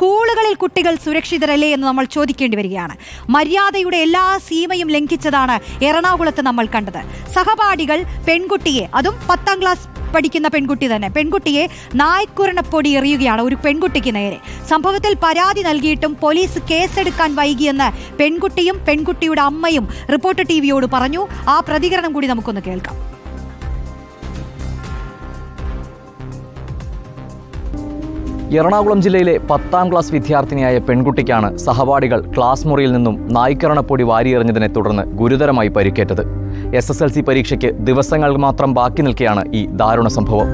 സ്കൂളുകളിൽ കുട്ടികൾ സുരക്ഷിതരല്ലേ എന്ന് നമ്മൾ ചോദിക്കേണ്ടി വരികയാണ്. മര്യാദയുടെ എല്ലാ സീമയും ലംഘിച്ചതാണ് എറണാകുളത്ത് നമ്മൾ കണ്ടത്. സഹപാഠികൾ പെൺകുട്ടിയെ അതും പത്താം ക്ലാസ് പഠിക്കുന്ന പെൺകുട്ടി തന്നെ പെൺകുട്ടിയെ നായ്ക്കുരണപ്പൊടി എറിയുകയാണ് ഒരു പെൺകുട്ടിക്ക് നേരെ. സംഭവത്തിൽ പരാതി നൽകിയിട്ടും പോലീസ് കേസെടുക്കാൻ വൈകിയെന്ന് പെൺകുട്ടിയും പെൺകുട്ടിയുടെ അമ്മയും റിപ്പോർട്ടർ ടി പറഞ്ഞു. ആ പ്രതികരണം കൂടി നമുക്കൊന്ന് കേൾക്കാം. എറണാകുളം ജില്ലയിലെ പത്താം ക്ലാസ് വിദ്യാർത്ഥിനിയായ പെൺകുട്ടിക്കാണ് സഹപാഠികൾ ക്ലാസ് മുറിയിൽ നിന്നും നായ്ക്കരണപ്പൊടി വാരിയെറിഞ്ഞതിനെ തുടർന്ന് ഗുരുതരമായി പരിക്കേറ്റത്. എസ് എസ് എൽ സി പരീക്ഷയ്ക്ക് ദിവസങ്ങൾ മാത്രം ബാക്കി നിൽക്കെയാണ് ഈ ദാരുണ സംഭവം.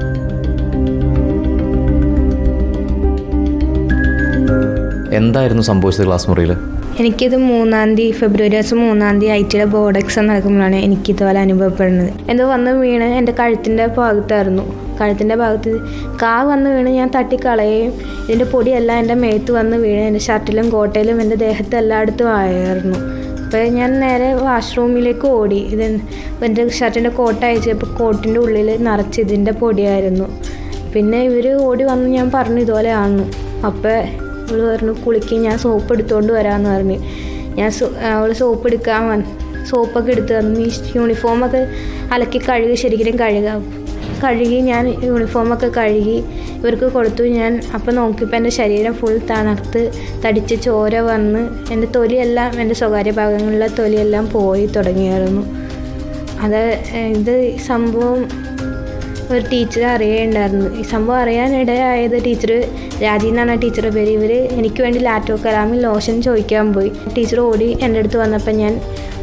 എന്തായിരുന്നു സംഭവിച്ചത് ക്ലാസ് മുറിയിൽ എനിക്കിത് മൂന്നാം തീയതി ഫെബ്രുവരി മാസം മൂന്നാം തീയതി ഐ ടിയുടെ ബോർഡ് എക്സാം നടക്കുമ്പോഴാണ് എനിക്ക് ഇതുപോലെ അനുഭവപ്പെടുന്നത്. എന്തോ വന്ന് വീണ് എന്റെ കഴുത്തിന്റെ ഭാഗത്തായിരുന്നു. കഴുത്തിന്റെ ഭാഗത്ത് കാ വന്ന് വീണ് ഞാൻ തട്ടിക്കളയുകയും ഇതിന്റെ പൊടിയെല്ലാം എന്റെ മേത്ത് വന്ന് വീണ് എന്റെ ഷർട്ടിലും കോട്ടയിലും എന്റെ ദേഹത്ത് എല്ലായിടത്തും ആയിരുന്നു അപ്പോൾ ഞാൻ നേരെ വാഷ്റൂമിലേക്ക് ഓടി. ഇത് എന്റെ ഷർട്ടിന്റെ കോട്ട അയച്ചപ്പോൾ കോട്ടിന്റെ ഉള്ളിൽ നിറച്ച് ഇതിന്റെ പൊടിയായിരുന്നു. പിന്നെ ഇവർ ഓടി വന്ന് ഞാൻ പറഞ്ഞു ഇതുപോലെ ആണെന്ന് അപ്പോൾ ഇവൾ പറഞ്ഞു കുളിക്ക് ഞാൻ സോപ്പ് എടുത്തുകൊണ്ട് വരാമെന്ന് പറഞ്ഞു. ഞാൻ അവൾ സോപ്പ് എടുക്കാൻ സോപ്പൊക്കെ എടുത്ത് തന്നു. ഈ യൂണിഫോമൊക്കെ അലക്കി കഴുകി ശരിക്കും കഴുകാം. കഴുകി ഞാൻ യൂണിഫോമൊക്കെ കഴുകി ഇവർക്ക് കൊടുത്തു. ഞാൻ അപ്പം നോക്കിയപ്പോൾ എന്റെ ശരീരം ഫുൾ തണുത്ത് തടിച്ച് ചോര വന്ന് എന്റെ തൊലിയെല്ലാം എന്റെ സ്വകാര്യ ഭാഗങ്ങളിലെ തൊലിയെല്ലാം പോയി തുടങ്ങിയായിരുന്നു. അത് ഇത് സംഭവം ഒരു ടീച്ചർ അറിയുണ്ടായിരുന്നു ഈ സംഭവം അറിയാനിടയായത് ടീച്ചർ രാജി എന്നാണ് ആ ടീച്ചറുടെ പേര്. ഇവർ എനിക്ക് വേണ്ടി ലാറ്റോ കലാമിൽ ലോഷൻ ചോദിക്കാൻ പോയി. ടീച്ചർ ഓടി എന്റെ അടുത്ത് വന്നപ്പോൾ ഞാൻ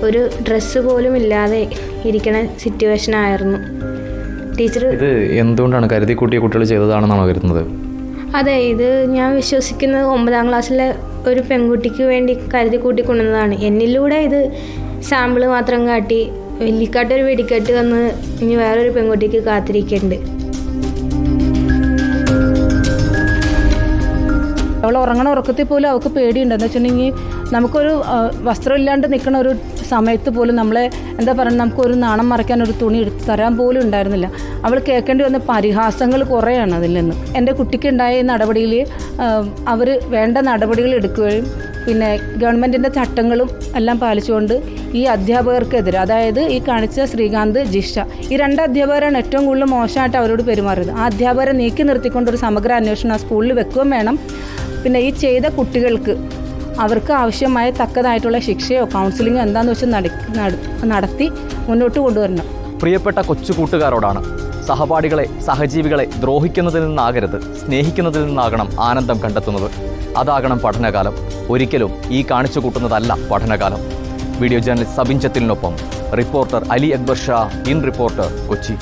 ഒരു ഡ്രസ്സ് പോലും ഇല്ലാതെ ഇരിക്കണ സിറ്റുവേഷൻ ആയിരുന്നു. ടീച്ചർ ഇത് എന്തുകൊണ്ടാണ് കരുതി കൂട്ടിയ കുട്ടികൾ ചെയ്തതാണെന്നാണോ കരുതുന്നത്? അതെ ഇത് ഞാൻ വിശ്വസിക്കുന്നത് ഒമ്പതാം ക്ലാസ്സിലെ ഒരു പെൺകുട്ടിക്ക് വേണ്ടി കരുതി കൂട്ടി കൊണ്ടുവന്നതാണ് എന്നിലൂടെ ഇത് സാമ്പിൾ മാത്രം കാട്ടി വെല്ലിക്കാട്ടൊരു വെടിക്കെട്ട് വന്ന് ഇനി വേറൊരു പെൺകുട്ടിക്ക് കാത്തിരിക്കുന്നുണ്ട് അവൾ ഉറങ്ങണ ഉറക്കത്തിൽ പോലും അവൾക്ക് പേടിയുണ്ട്. എന്ന് വെച്ചിട്ടുണ്ടെങ്കിൽ നമുക്കൊരു വസ്ത്രം വസ്ത്രമില്ലാണ്ട് നിൽക്കുന്ന ഒരു സമയത്ത് പോലും നമ്മളെ എന്താ പറയുക നമുക്കൊരു നാണം മറയ്ക്കാൻ ഒരു തുണി എടുത്ത് തരാൻ പോലും ഉണ്ടായിരുന്നില്ല. അവൾ കേൾക്കേണ്ടി വന്ന പരിഹാസങ്ങൾ കുറേയാണ് അതിൽ നിന്ന്. എന്റെ കുട്ടിക്കുണ്ടായ നടപടിയിൽ അവർ വേണ്ട നടപടികൾ എടുക്കുകയും പിന്നെ ഗവൺമെന്റിന്റെ ചട്ടങ്ങളും എല്ലാം പാലിച്ചുകൊണ്ട് ഈ അധ്യാപകർക്കെതിരെ അതായത് ഈ കാണിച്ച ശ്രീകാന്ത് ജിഷ ഈ രണ്ട് അധ്യാപകരാണ് ഏറ്റവും കൂടുതൽ മോശമായിട്ട് അവരോട് പെരുമാറിയത്. ആ അധ്യാപകരെ നീക്കി നിർത്തിക്കൊണ്ട് ഒരു സമഗ്ര അന്വേഷണം ആ സ്കൂളിൽ വെക്കുകയും വേണം. പിന്നെ ഈ ചെയ്ത കുട്ടികൾക്ക് അവർക്ക് ആവശ്യമായ തക്കതായിട്ടുള്ള ശിക്ഷയോ കൗൺസിലിങ്ങോ എന്താണെന്ന് വെച്ച് നട നട- നടത്തി മുന്നോട്ട് കൊണ്ടുവരണം. പ്രിയപ്പെട്ട കൊച്ചു കൂട്ടുകാരോടാണ് സഹപാഠികളെ സഹജീവികളെ ദ്രോഹിക്കുന്നതിൽ നിന്നാകരുത്. സ്നേഹിക്കുന്നതിൽ നിന്നാകണം ആനന്ദം കണ്ടെത്തുന്നത്. അതാകണം പഠനകാലം. ഒരിക്കലും ഈ കാണിച്ചു കൂട്ടുന്നതല്ല പഠനകാലം. Video journalist Sabin ചത്തിലിനൊപ്പം. Reporter Ali Akbar Shah. In reporter Kochi.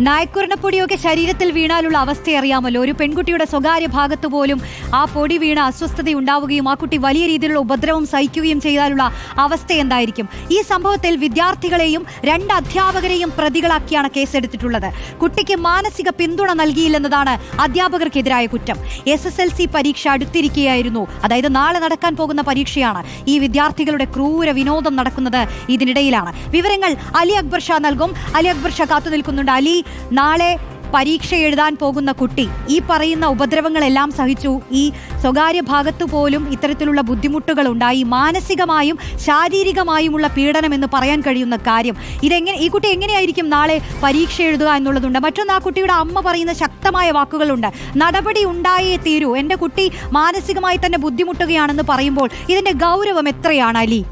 നായ്ക്കുരണപ്പൊടിയൊക്കെ ശരീരത്തിൽ വീണാലുള്ള അവസ്ഥ അറിയാമല്ലോ ഒരു പെൺകുട്ടിയുടെ സ്വകാര്യ ഭാഗത്ത് പോലും ആ പൊടി വീണ അസ്വസ്ഥത ഉണ്ടാവുകയും ആ കുട്ടി വലിയ രീതിയിലുള്ള ഉപദ്രവം സഹിക്കുകയും ചെയ്താലുള്ള അവസ്ഥ എന്തായിരിക്കും? ഈ സംഭവത്തിൽ വിദ്യാർത്ഥികളെയും രണ്ട് അധ്യാപകരെയും പ്രതികളാക്കിയാണ് കേസെടുത്തിട്ടുള്ളത്. കുട്ടിക്ക് മാനസിക പിന്തുണ നൽകിയില്ലെന്നതാണ് അധ്യാപകർക്കെതിരായ കുറ്റം. എസ് എസ് എൽ സി പരീക്ഷ അടുത്തിരിക്കുകയായിരുന്നു. അതായത് നാളെ നടക്കാൻ പോകുന്ന പരീക്ഷയാണ്. ഈ വിദ്യാർത്ഥികളുടെ ക്രൂര വിനോദം നടക്കുന്നത് ഇതിനിടയിലാണ്. വിവരങ്ങൾ അലി അക്ബർ ഷാ നൽകും. അലി അക്ബർ ഷാ കാത്തു നിൽക്കുന്നുണ്ട്. അലി നാളെ പരീക്ഷ എഴുതാൻ പോകുന്ന കുട്ടി ഈ പറയുന്ന ഉപദ്രവങ്ങളെല്ലാം സഹിച്ചു ഈ സ്വകാര്യ ഭാഗത്തു പോലും ഇത്തരത്തിലുള്ള ബുദ്ധിമുട്ടുകൾ ഉണ്ടായി മാനസികമായും ശാരീരികമായുമുള്ള പീഡനം എന്ന് പറയാൻ കഴിയുന്ന കാര്യം. ഇതെങ്ങനെ ഈ കുട്ടി എങ്ങനെയായിരിക്കും നാളെ പരീക്ഷ എഴുതുക എന്നുള്ളതുണ്ട്. മറ്റൊന്ന് ആ കുട്ടിയുടെ അമ്മ പറയുന്ന ശക്തമായ വാക്കുകളുണ്ട്. നടപടി ഉണ്ടായേ തീരൂ. എന്റെ കുട്ടി മാനസികമായി തന്നെ ബുദ്ധിമുട്ടുകയാണെന്ന് പറയുമ്പോൾ ഇതിന്റെ ഗൗരവം എത്രയാണ് അലി?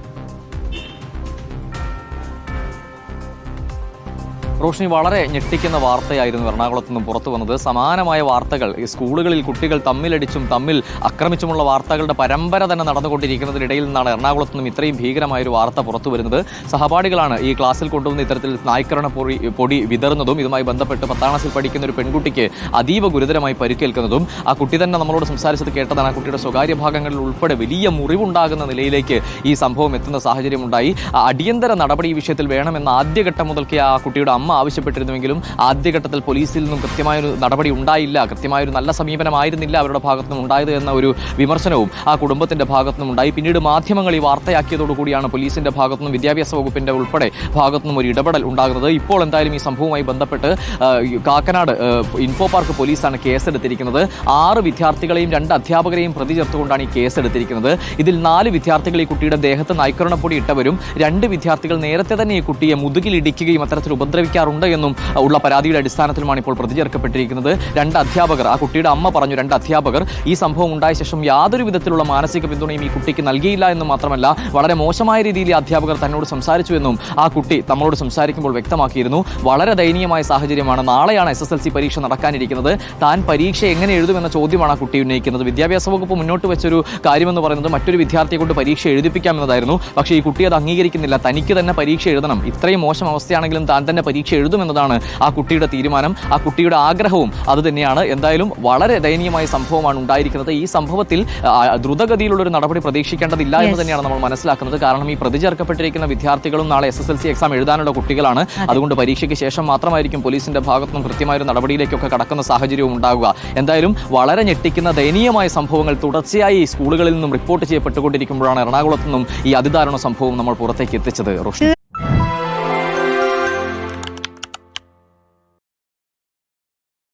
റോഷിനി വളരെ ഞെട്ടിക്കുന്ന വാർത്തയായിരുന്നു എറണാകുളത്ത് നിന്നും പുറത്തു വന്നത്. സമാനമായ വാർത്തകൾ ഈ സ്കൂളുകളിൽ കുട്ടികൾ തമ്മിലടിച്ചും തമ്മിൽ ആക്രമിച്ചുമുള്ള വാർത്തകളുടെ പരമ്പര തന്നെ നടന്നുകൊണ്ടിരിക്കുന്നതിനിടയിൽ നിന്നാണ് എറണാകുളത്ത് നിന്നും ഇത്രയും ഭീകരമായ ഒരു വാർത്ത പുറത്തു വരുന്നത്. സഹപാഠികളാണ് ഈ ക്ലാസ്സിൽ കൊണ്ടുവന്ന ഇത്തരത്തിൽ നായ്ക്കരണ പൊടി പൊടി വിതറുന്നതും ഇതുമായി ബന്ധപ്പെട്ട് പത്താം ക്ലാസ്സിൽ പഠിക്കുന്ന ഒരു പെൺകുട്ടിക്ക് അതീവ ഗുരുതരമായി പരിക്കേൽക്കുന്നതും ആ കുട്ടി തന്നെ നമ്മളോട് സംസാരിച്ചത് കേട്ടതാണ്. ആ കുട്ടിയുടെ സ്വകാര്യ ഭാഗങ്ങളിൽ ഉൾപ്പെടെ വലിയ മുറിവുണ്ടാകുന്ന നിലയിലേക്ക് ഈ സംഭവം എത്തുന്ന സാഹചര്യമുണ്ടായി. അടിയന്തര നടപടി ഈ വിഷയത്തിൽ വേണമെന്ന ആദ്യഘട്ടം മുതൽക്കേ ആ കുട്ടിയുടെ അമ്മ ആവശ്യപ്പെട്ടിരുന്നുവെങ്കിലും ആദ്യഘട്ടത്തിൽ പോലീസിൽ നിന്നും കൃത്യമായൊരു നടപടി ഉണ്ടായില്ല കൃത്യമായൊരു നല്ല സമീപനമായിരുന്നില്ല അവരുടെ ഭാഗത്തു നിന്നും ഉണ്ടായത് എന്ന ഒരു വിമർശനവും ആ കുടുംബത്തിന്റെ ഭാഗത്തു നിന്നും ഉണ്ടായി. പിന്നീട് മാധ്യമങ്ങൾ ഈ വാർത്തയാക്കിയതോടുകൂടിയാണ് പോലീസിന്റെ ഭാഗത്തു നിന്നും വിദ്യാഭ്യാസ വകുപ്പിന്റെ ഉൾപ്പെടെ ഭാഗത്തു നിന്നും ഒരു ഇടപെടൽ ഉണ്ടാകുന്നത്. ഇപ്പോൾ എന്തായാലും ഈ സംഭവവുമായി ബന്ധപ്പെട്ട് കാക്കനാട് ഇൻഫോ പാർക്ക് പോലീസാണ് കേസെടുത്തിരിക്കുന്നത്. ആറ് വിദ്യാർത്ഥികളെയും രണ്ട് അധ്യാപകരെയും പ്രതി ചേർത്തുകൊണ്ടാണ് ഈ കേസെടുത്തിരിക്കുന്നത്. ഇതിൽ നാല് വിദ്യാർത്ഥികൾ ഈ കുട്ടിയുടെ ദേഹത്ത് നൈക്കരണപ്പൊടി ഇട്ടവരും രണ്ട് വിദ്യാർത്ഥികൾ നേരത്തെ തന്നെ ഈ കുട്ടിയെ മുതുകിലിടിക്കുകയും അത്തരത്തിൽ അത്തരത്തിൽ ഉപദ്രവിക്കാറുണ്ട് എന്നും ഉള്ള പരാതിയുടെ അടിസ്ഥാനത്തിലുമാണ് ഇപ്പോൾ പ്രതി ചേർക്കപ്പെട്ടിരിക്കുന്നത് രണ്ട് അധ്യാപകർ ആ കുട്ടിയുടെ അമ്മ പറഞ്ഞു രണ്ട് അധ്യാപകർ ഈ സംഭവം ഉണ്ടായ ശേഷം യാതൊരു വിധത്തിലുള്ള മാനസിക പിന്തുണയും ഈ കുട്ടിക്ക് നൽകിയില്ല എന്നും മാത്രമല്ല വളരെ മോശമായ രീതിയിൽ ഈ അധ്യാപകർ തന്നോട് സംസാരിച്ചു എന്നും ആ കുട്ടി നമ്മളോട് സംസാരിക്കുമ്പോൾ വ്യക്തമാക്കിയിരുന്നു. വളരെ ദയനീയമായ സാഹചര്യമാണ്. നാളെയാണ് എസ് എസ് എൽ സി പരീക്ഷ നടക്കാനിരിക്കുന്നത്. താൻ പരീക്ഷ എങ്ങനെ എഴുതുമെന്ന ചോദ്യമാണ് ആ കുട്ടി ഉന്നയിക്കുന്നത്. വിദ്യാഭ്യാസ വകുപ്പ് മുന്നോട്ട് വെച്ചൊരു കാര്യമെന്ന് പറയുന്നത് മറ്റൊരു വിദ്യാർത്ഥിയെ കൊണ്ട് പരീക്ഷ എഴുതിപ്പിക്കാമെന്നതായിരുന്നു പക്ഷേ ഈ കുട്ടി അത് അംഗീകരിക്കുന്നില്ല. തനിക്ക് തന്നെ പരീക്ഷ എഴുതണം. ഇത്രയും മോശം അവസ്ഥയാണെങ്കിലും താൻ തന്നെ പരീക്ഷ എഴുതുമെന്നതാണ് ആ കുട്ടിയുടെ തീരുമാനം ആ കുട്ടിയുടെ ആഗ്രഹവും. അത് തന്നെയാണ്. എന്തായാലും വളരെ ദയനീയമായ സംഭവമാണ് ഉണ്ടായിരിക്കുന്നത്. ഈ സംഭവത്തിൽ ദ്രുതഗതിയിലുള്ള ഒരു നടപടി പ്രതീക്ഷിക്കേണ്ടതില്ല എന്ന്. തന്നെയാണ് നമ്മൾ മനസ്സിലാക്കുന്നത്. കാരണം ഈ പ്രതി ചേർക്കപ്പെട്ടിരിക്കുന്ന വിദ്യാർത്ഥികളും നാളെ S S L C exam എഴുതാനുള്ള കുട്ടികളാണ്. അതുകൊണ്ട് പരീക്ഷയ്ക്ക് ശേഷം മാത്രമായിരിക്കും പോലീസിന്റെ ഭാഗത്തുനിന്ന് കൃത്യമായ ഒരു നടപടിയിലേക്കൊക്കെ കടക്കുന്ന സാഹചര്യവും ഉണ്ടാകുക എന്തായാലും വളരെ ഞെട്ടിക്കുന്ന ദയനീയമായ സംഭവങ്ങൾ തുടർച്ചയായി സ്കൂളുകളിൽ നിന്നും റിപ്പോർട്ട് ചെയ്യപ്പെട്ടുകൊണ്ടിരിക്കുമ്പോഴാണ് എറണാകുളത്ത് നിന്നും ഈ അതിദാരുണ സംഭവം നമ്മൾ പുറത്തേക്ക് എത്തിച്ചത്. റോഷൻ